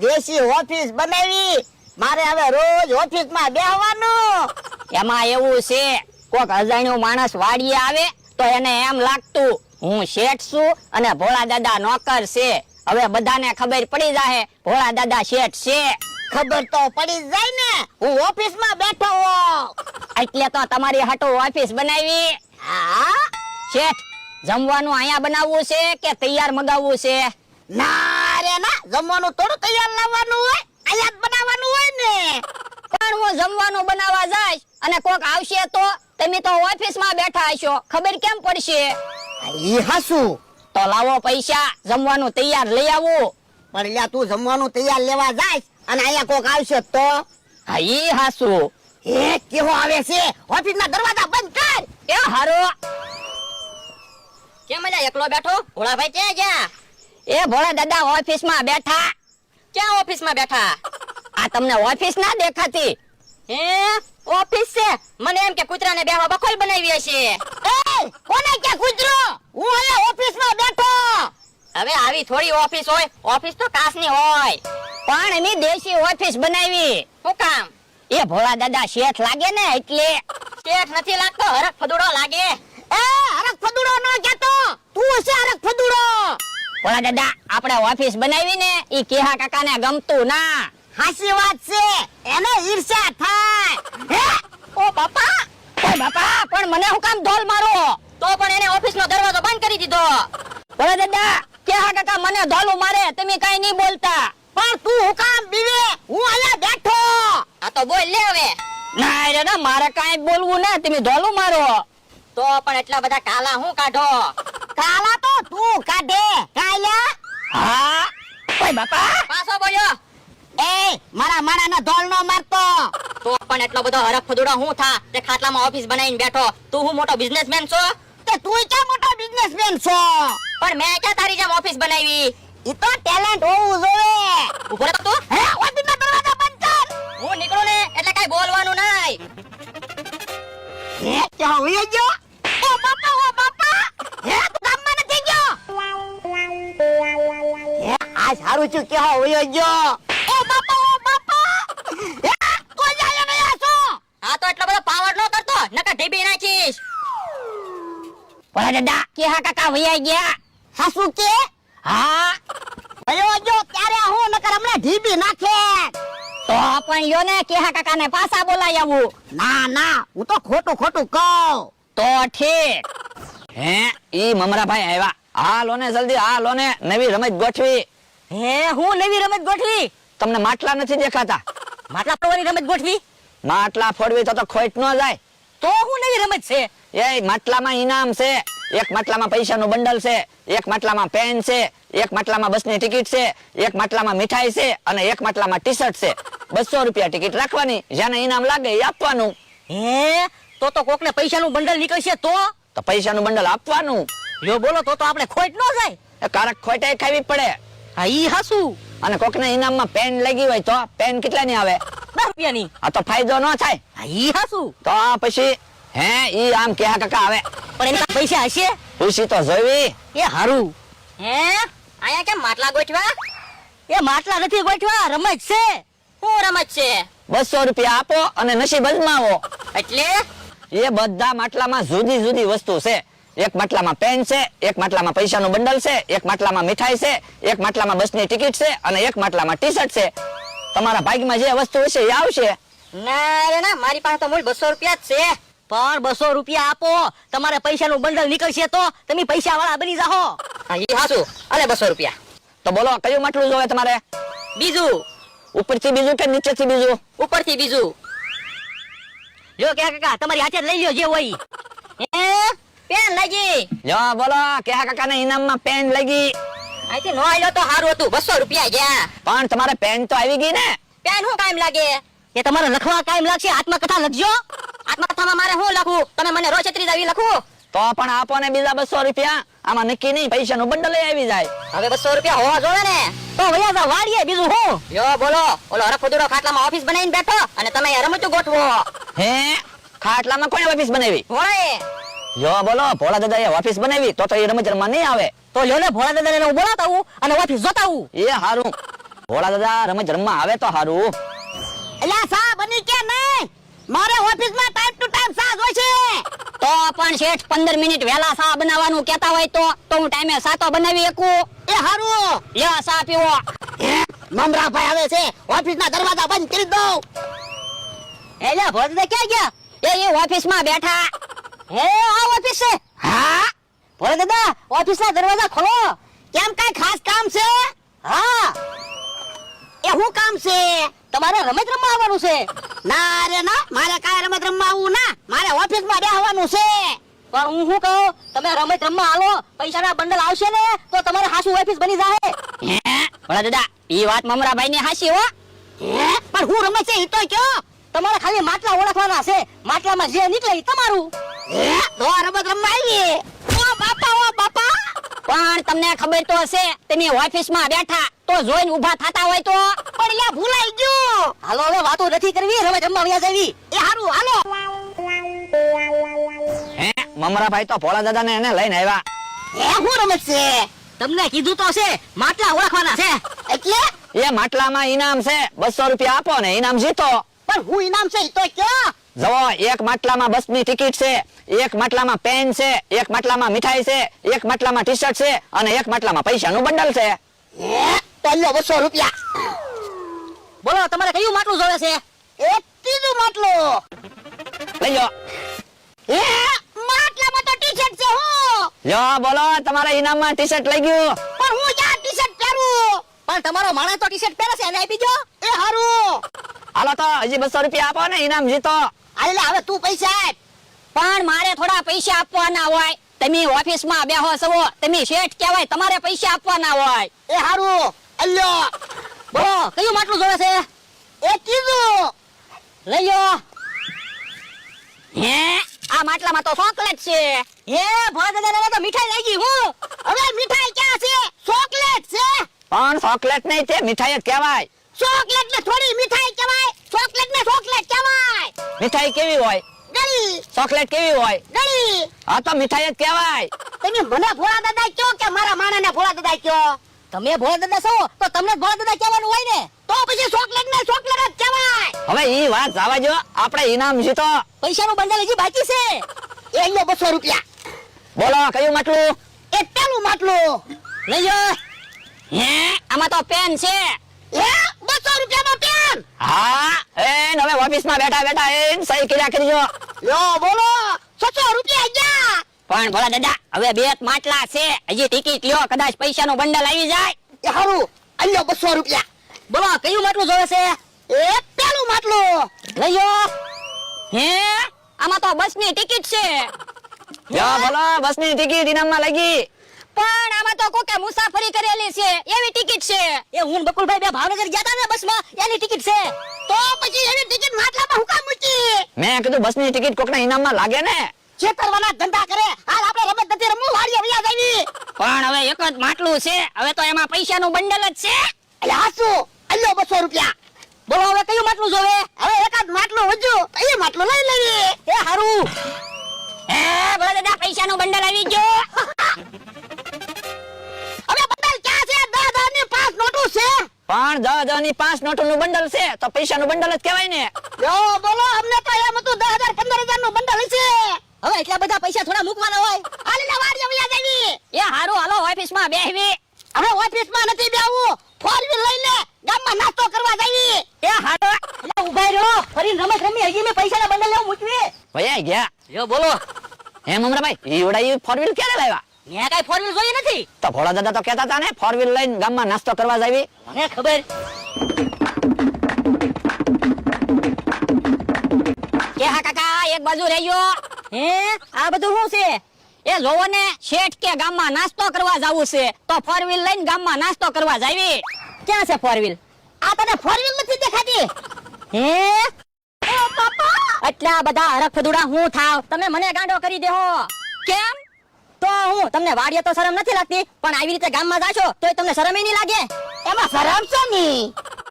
દેશી ઓફિસ બનાવી. મારે હવે રોજ ઓફિસમાં બેહવાનું. એમાં એવું છે કોક અજાણ્યો માણસ વાડીએ આવે તો એને એમ લાગતું હું શેઠ છું અને ભોળા દાદા નોકર છે. હવે બધાને ખબર પડી જાહે ભોળા દાદા શેઠ છે. ખબર તો પડી જ જાય ને હું ઓફિસમાં બેઠો એટલે તો તમારી હાટુ ઓફિસ બનાવી. શેઠ જમવાનું અહીંયા બનાવવું છે કે તૈયાર મગાવવું છે? ના રે ના જમવાનું થોડું તૈયાર લાવવાનું હોય અહીંયા બનાવવાનું હોય ને. પણ હું જમવાનું બનાવવા જઈશ અને કોક આવશે તો તમે તો ઓફિસમાં બેઠા હશો. ખબર કેમ પડશે? ઈ હાસું. તો લાવો પૈસા જમવાનું તૈયાર લઈ આવો. પણ લ્યા તું જમવાનું તૈયાર લેવા જાય અને અહીંયા કોક આવશે તો? હા ઈ હાસુ. એ કેવો આવે છે? ઓફિસના દરવાજા બંધ કર. એ હારો. કેમ અલ્યા એકલો બેઠો? ભોળાભાઈ ક્યાં ગયા? એ ભોળા દાદા ઓફિસમાં બેઠા. ક્યાં ઓફિસમાં બેઠા? આ તમને ઓફિસ ના દેખાતી. હે? ઓફિસ છે? મને એમ કે કૂતરાને બેહવા બખોલ બનાવી હશે. કોને કે કૂતરો? હું અહીંયા ઓફિસમાં બેઠો. હવે આવી થોડી ઓફિસ હોય ઓફિસ તો કાસની હોય. પણ એની દેશી ઓફિસ બનાવી. શું કામ? એ ભોળા દાદા શેઠ લાગે ને એટલે. શેઠ નથી લાગતો હરખ ફદુડો લાગે. એ હરક ફદુડો ન કેતો તું છે હરક ફદુડો. ભોળા દાદા આપણે ઓફિસ બનાવી ને ઈ કેહા કાકાને ગમતું ના. હાસી વાત છે. એને ઈર્ષ્યા થાય. ઓ બાપા ઓ બાપા પણ મને હું કામ ધોલ મારો? તો પણ એને ઓફિસનો દરવાજો બંધ કરી દીધો. ઓલા દાદા કેહા કાકા મને ધોલું મારે તમે કઈ નહીં બોલતા. પણ તું હું કામ બીવે? હું અહીંયા બેઠો. આ તો બોલ લે હવે. ના રે ના મારે કાઈ બોલવું ના તમે ધોલું મારો. તો પણ એટલા બધા કાલા હું કાઢો? કાલા તો કાઢે. કાલ્યા? હા? ઓય બાપા. પાછો બોલ્યો એ મારા માણાના ધોળ નો મારતો. તો પણ એટલો બધો હરખ ફદુડો હું થા તે ખાટલામાં ઓફિસ બનાવીને બેઠો? તું હું મોટો બિઝનેસમેન છો? તે તું ક્યાં મોટો બિઝનેસમેન છો? પણ મેં ક્યાં તારી જેમ ઓફિસ બનાવી? ઈ તો ટેલેન્ટ હોવું જોઈએ. ઊભો રહે તો. તું હે ઓફિસના દરવાજા બંધ કર. હું નીકળું ને એટલે કઈ બોલવાનું નહીં. હે ક્યાં હોઈ ગયો? ઓ બાપા આ સારું છું કે હોઈ ગયો. ઓ બાપા ઓ બાપા! હે? તો જાય ને આસો હા તો એટલો બધો પાવર નો કરતો નકર ઢીબી નાખીશ. ભોળા દાદા. કેહા કાકા વૈયા ગયા? હાસુ કે? હા. ભયો જો ત્યારે હું નકર હમણાં ઢીબી નાખે. તો પણ યો ને કેહા કાકાને પાછા બોલાય આવું. ના ના હું તો ખોટું ખોટું કહું. તો ઠીક. હે ઈ મમરાભાઈ આવ્યા. હાલો ને જલ્દી હાલો ને નવી રમત ગોઠવી. હે હું નવી રમત ગોઠવી? તમને માટલા નથી દેખાતા? માટલા ફોડવાની રમત ગોઠવી? માટલા ફોડવી તો તો ખોટ ન જાય. તો હું નવી રમત છે. એ માટલામાં ઇનામ છે એક માટલામાં પૈસાનું બંડલ છે એક માટલામાં પેન છે એક માટલામાં બસની ટિકિટ છે એક માટલામાં મીઠાઈ છે અને એક માટલામાં ટી શર્ટ છે. બસો રૂપિયા ટિકિટ રાખવાની જેને ઇનામ લાગે એ આપવાનું. હે તો તો કોકને પૈસાનું બંડલ નીકળશે તો? તો પૈસાનું બંડલ આપવાનું. જો બોલો તો તો આપણે ખોટ ન જાય. કારક ખોટાઈ ખાવી પડે. હા ઈ હાસુ. અને કોકને ઇનામમાં પેન લાગી હોય તો પેન કેટલાની આવે? દસ રૂપિયાની. આ તો ફાયદો ન થાય. હા ઈ હાસુ. તો પછી હે ઈ આમ કેહા કાકા આવે? પણ એના પૈસા હશે? ખુશી તો જોવી. એ હારું. હે આયા કેમ માટલા ગોઠવા? એ માટલા નથી ગોઠવા રમત છે. શું રમત છે? બસો રૂપિયા આપો અને નસીબ અજમાવો. એટલે? એ બધા માટલામાં જુદી જુદી વસ્તુ છે. એક માટલામાં પેન છે એક માટલામાં પૈસાનું બંડલ છે એક માટલામાં મીઠાઈ છે એક માટલામાં બસની ટિકિટ છે અને એક માટલામાં ટી શર્ટ છે. તમારા ભાગમાં જે વસ્તુ હશે એ આવશે. ના રે ના મારી પાસે તો મૂળ બસો રૂપિયા જ છે. પણ બસો રૂપિયા આપો. તમારે પૈસાનું બંડલ નીકળશે તો તમે પૈસા વાળા બની જાઓ એ હાસુ અલે બસો રૂપિયા. તો બોલો કયું માટલું જોવે તમારે? બીજું. ઉપરથી બીજું કે નીચેથી બીજું? ઉપરથી બીજું. જો કે કાકા તમારી હાથે લઈ લ્યો જે હોય. પેન લાગી. જો બોલો કેહા કાકાને ઇનામમાં પેન લાગી. અહીંથી નો આલ્યો તો સારું હતું બસો રૂપિયા ગયા. પણ તમારે પેન તો આવી ગઈ ને. પેન શું કામ લાગે? એ તમારે લખવા કામ લાગશે આત્મકથા લખજો. આત્મકથામાં મારે શું લખવું તમે મને રોજ છત્રીસ આવી લખવું તો પણ આપો ને બીજા બસો રૂપિયા. આમાં નક્કી નહીં પૈસાનું બંડલ આવી જાય. હવે બસો રૂપિયા હોવા જોવે ને. તો વયા જા વાડીએ બીજું હું? યો બોલો ઓલો હરફુદુડો ખાટલામાં ઓફિસ બનાવીને બેઠો અને તમે રમતું ગોઠવો. હે? ખાટલામાં કોણે ઓફિસ બનાવી? ભોળે જો બોલો ભોળા દાદાએ ઓફિસ બનાવી તો તો એ રમત રમવા નહીં આવે. તો લ્યો ને ભોળા દાદાને હું બોલાવતા આવું અને ઓફિસ જોતા આવું. એ હારું. ભોળા દાદા રમત રમવા આવે તો હારું. અલ્યા સા બની કે નહીં? મારે ઓફિસમાં ટાઈમ ટુ ટાઈમ સા જોઈશે તો પણ શેઠ પંદર મિનિટ વેલા સા બનાવવાનું કેતા હોય તો તો હું ટાઈમે સા તો બનાવી શકું. એ હારું. લ્યો સા પીવો. મમરાભાઈ આવે છે. ઓફિસના દરવાજા બંધ કરી દો એલા ભોળા ક્યાં ગયા? એ એ ઓફિસમાં બેઠા. એ તમારે કહું? તમે રમત રમવા હાલો, પૈસાના બંડલ આવશે ને, તો તમારે હાસુ ઓફિસ બની જાય ભોળા દાદા ઈ વાત મમરાભાઈ ની હાસી હો. પણ હું રમત છે એ તો કયો? તમારે ખાલી માટલા ઓળખવાના છે. માટલામાં જે નીકળે તમારું. તો રમત રમવા આવી ઓ બાપા ઓ બાપા. પણ તમને ખબર તો હશે તમે ઓફિસમાં બેઠા તો જોઈને ઊભા થતા હોય તો. પણ લ્યા ભૂલાઈ ગયું. હાલો હવે વાતો નથી કરવી રમત રમવા વ્યા જવી. એ હારું હાલો. હે મમરાભાઈ તો ભોળા દાદા ને એને લઈને આવ્યા. એ હું રમત છે? તમને કીધું તો છે માટલા ઓળખવાના છે. એટલે? એ માટલામાં ઇનામ છે બસો રૂપિયા આપો ને ઇનામ જીતો. પણ હું ઇનામ છે તો કયો? જવો એક માટલામાં બસની ટિકિટ છે એક માટલામાં પેન છે એક માટલામાં મીઠાઈ છે એક માટલામાં ટી શર્ટ છે અને એક માટલામાં પૈસાનું બંડલ છે. હે બસો રૂપિયા. બોલો તમારે કયું માટલું જોવે છે? એક ત્રીજું માટલું. લઈ જાઓ હે માટલામાં તો ટી શર્ટ છે હું. લ્યો બોલો તમારા ઇનામમાં ટી શર્ટ લઈ ગયું. પણ હું ક્યાં ટી શર્ટ પહેરું. પણ તમારો માણસ તો ટી શર્ટ પહેરે છે એને આપી દો. એ હારું. હાલો તો હજી બસો રૂપિયા આપો ને ઇનામ જીતો. લે, હવે તું પૈસા આપ. પણ મારે થોડા પૈસા આપવાના હોય. તમે ઓફિસમાં બેહો છો તમે શેઠ કહેવાય તમારે પૈસા આપવાના હોય. એ હારું. અલ્યો. બોલો કયું માટલું જોવે છે? એ કીધું. લઈ લો. હે આ માટલામાં તો ચોકલેટ છે. હે દાદા તો મીઠાઈ લાગી હું. હવે મીઠાઈ ક્યાં છે? ચોકલેટ છે? પણ ચોકલેટ નહીં તે મીઠાઈ જ કહેવાય. ચોકલેટ ને થોડી મીઠાઈ કહેવાય. ચોકલેટ ને ચોકલેટ કહેવાય. મીઠાઈ કેવી હોય? ગળી. ચોકલેટ કેવી હોય? ગળી. હા તો મીઠાઈ જ કહેવાય. તમે મને ભોળા દાદા કયો કે મારા માણાને ભોળા દાદા કયો તમે ભોળા દાદા છો તો તમને ભોળા દાદા કહેવાનું હોય ને? તો પછી ચોકલેટ ને ચોકલેટ જ કહેવાય. હવે ઈ વાત જવા જો આપણે ઇનામ જીતો પૈસાનું બંડલ હજી બાકી છે. એ લ્યો બસો રૂપિયા. બોલો કયું માટલું? એ પેલું માટલું. લઈ જો હે આમાં તો પેન છે. એ બસો પેન હા એ હવે ઓફિસમાં બેઠા બેઠા સહી કર્યા કરજો. યો બોલો. છસો રૂપિયા ગયા પણ ભોળા દાદા હવે બે માટલા છે. હજી ટિકિટ લ્યો કદાચ પૈસાનું બંડલ આવી જાય. એ હારું. અલ્યો બસો રૂપિયા. બોલો કયું માટલું જોવે છે? એ પેલું માટલું. લઈયો હે? આમાં તો બસની ટિકિટ છે. લ્યો બોલો બસની ટિકિટ ઇનામમાં લાગી. પણ આમાં તો કોકે મુસાફરી કરેલી છે. એવી ટિકિટ છે. એ હું બકુલભાઈ બે ભાવનગર ગયા હતા ને બસમાં એની ટિકિટ છે. તો પછી એની ટિકિટ માટલામાં હું કામ મૂકી? મેં કીધું બસની ટિકિટ કોકના ઇનામમાં લાગે ને? છેતરવાના ધંધા કરે. હાલ આપણે રમત નથી રમવું વાડીએ વયા જાવી. પણ હવે એક જ માટલું છે. હવે તો એમાં પૈસાનું બંડલ જ છે. એટલે હાસુ અલ્યો બસો રૂપિયા. બોલો હવે કયું માટલું જોવે? હવે એકાદ માટલું વધ્યું. એ માટલું લઈ લેવી એ હારું. હે બોલો દાદા પૈસાનું બંડલ આવી ગયો. નોટું છે? પણ દસ હજારની પાંચ નોટો નું બંડલ છે તો પૈસા નું બંડલ જ કેવાય ને. યો બોલો અમને તો એમ હતું દસ હજાર પંદર હજારનું બંડલ છે હવે એટલા બધા પૈસા થોડા મૂકવાના હોય. હાલીને વાર વયા દેવી એ હારું હાલો ઓફિસમાં બેહવી. હવે ઓફિસમાં નથી બેવું ફોર વ્હીલ લઈ લે ગામમાં નાસ્તો કરવા જાવી એ હારો એટલે ઊભા રહ્યો ફરી રમત રમી હજી મેં પૈસા ના બંડલ લેવું મૂકવી. ભૈયા ગયા. યો બોલો. હે મમરાભાઈ ઈવડા ઈ ફોર વ્હીલ ક્યારે લાવ્યા? મેં કઈ ફોર વ્હીલ જોઈ નથી? તો ભોળા દાદા તો કહેતા હતા ને ફોર વ્હીલ લઈને ગામમાં નાસ્તો કરવા જાવી મને ખબર. કે હા કાકા એક બાજુ રહ્યો હે? આ બધું શું છે? એ જોવો ને શેઠ કે ગામમાં નાસ્તો કરવા જવું છે તો ફોર વ્હીલ લઈને ગામમાં નાસ્તો કરવા જાવી ક્યાં છે ફોર વ્હીલ? આ તને ફોર વ્હીલ નથી દેખાતી? હે? આટલા બધા હરખ ફદુડા હું થાવ? તમે મને ગાંડો કરી દેહો. કેમ? તો હું તમને વાડીએ તો શરમ નથી લાગતી, પણ આવી રીતે ગામમાં જાશો તોય તમને શરમ નહીં લાગે. એમાં શરમની?